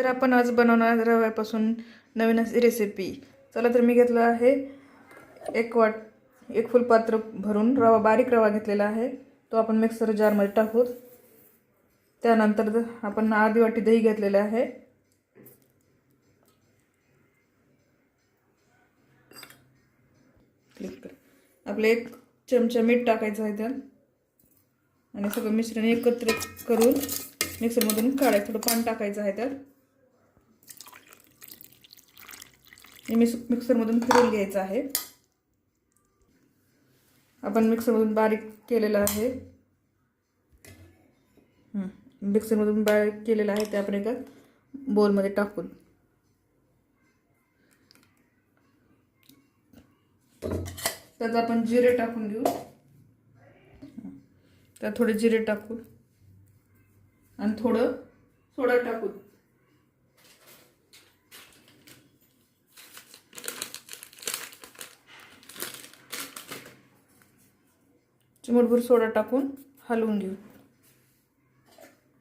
तर आपण आज बनवणार रव्यापासून नवीन अशी रेसिपी चला तर मी घेतला आहे एक वाट एक फुलपात्र भरून रवा बारीक रवा घेतलेला आहे. तो आपण मिक्सर जारमध्ये टाकू त्यानंतर आपण आधी वाटी दही घेतलेले आहे. आपलं एक चमचा मीठ टाकायचं आहे त्यात. आणि सगळं मिश्रण एकत्र करून मिक्सरमधून काढायचं. थोडं पाणी टाकायचं आहे त्यात हे मिक्स मिक्सरमधून फिरून घ्यायचं आहे. आपण मिक्सरमधून बारीक केलेलं आहे. मिक्सरमधून बारीक केलेलं आहे ते आपण एका बोलमध्ये टाकून. त्यात आपण जिरे टाकून घेऊ. त्यात थोडे जिरे टाकू आणि थोडं सोडा टाकू चिमटभर सोडा टाकून हलवून घेऊ.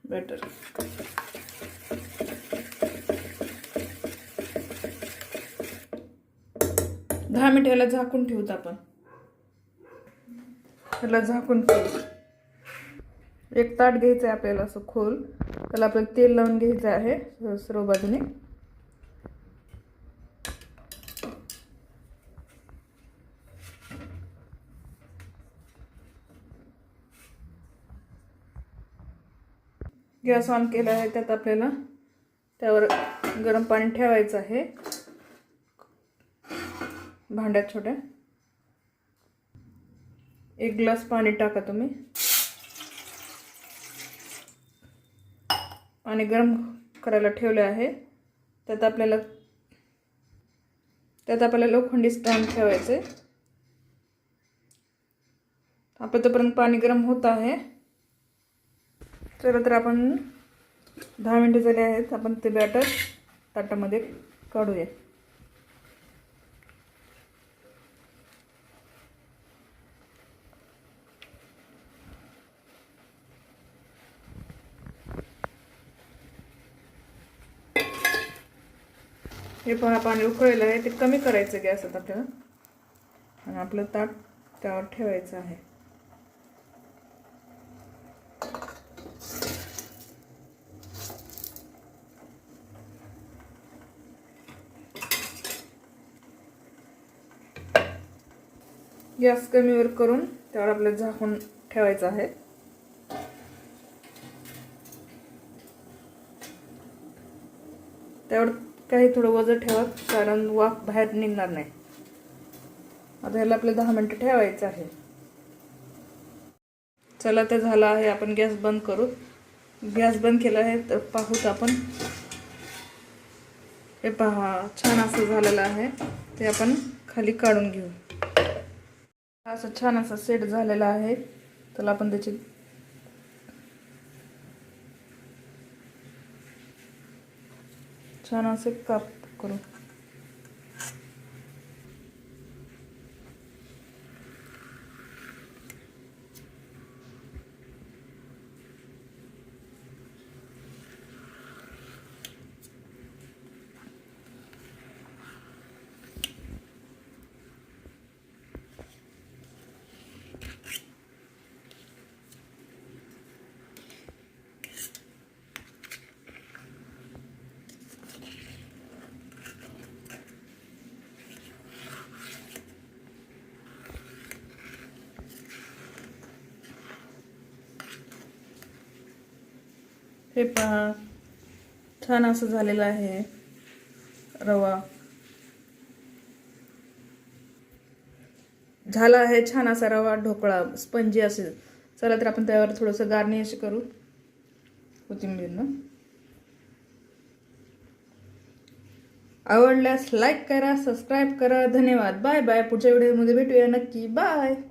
बेटर दहा मिनिट ह्याला झाकून ठेवूत आपण. त्याला झाकून ठेवू. एक ताट घ्यायचं आहे आपल्याला असं खोल. त्याला आपल्याला तेल लावून घ्यायचं आहे सर्व बाजूने. गॅस ऑन केला आहे त्यात आपल्याला त्यावर गरम पाणी ठेवायचं आहे. भांड्यात छोट्या. एक ग्लास पाणी टाका तुम्ही. पाणी गरम करायला ठेवले आहे. त्यात आपल्याला त्यात आपल्याला लोखंडी स्टँड ठेवायचे. आपलं तोपर्यंत पाणी गरम होत आहे. चला तर आपण दहा मिनटं झाले आहेत. आपण ते बॅटर ताटामध्ये काढूया. हे पहा पाणी उकळलेलं आहे. ते कमी करायचं गॅस आता आपल्याला आणि आपलं ताट त्यावर ठेवायचं आहे. गॅस कमीवर करून त्यावर आपल्याला झाकून ठेवायचं आहे. त्यावर काही थोडं वजन ठेवा कारण वाफ बाहेर निघणार नाही. आता ह्याला आपलं दहा मिनटं ठेवायचं आहे. चला ते झालं आहे आपण गॅस बंद करू. गॅस बंद केला आहे तर पाहूत आपण. हे पहा छान असं झालेलं आहे. ते आपण खाली काढून घेऊ. असं छान असा सेट झालेला आहे. त्याला आपण त्याची छान असे काप करू. हे पहा. छान असं झालेलं आहे. रवा. झाला आहे छान असा रवा ढोकळा स्पंजी असेल चला तर आपण त्यावर थोडंसं गार्निश करू. कोथिंबीरनं. आवडल्यास लाईक करा सबस्क्राईब करा. धन्यवाद. बाय बाय पुढच्या व्हिडिओमध्ये भेटूया. नक्की. बाय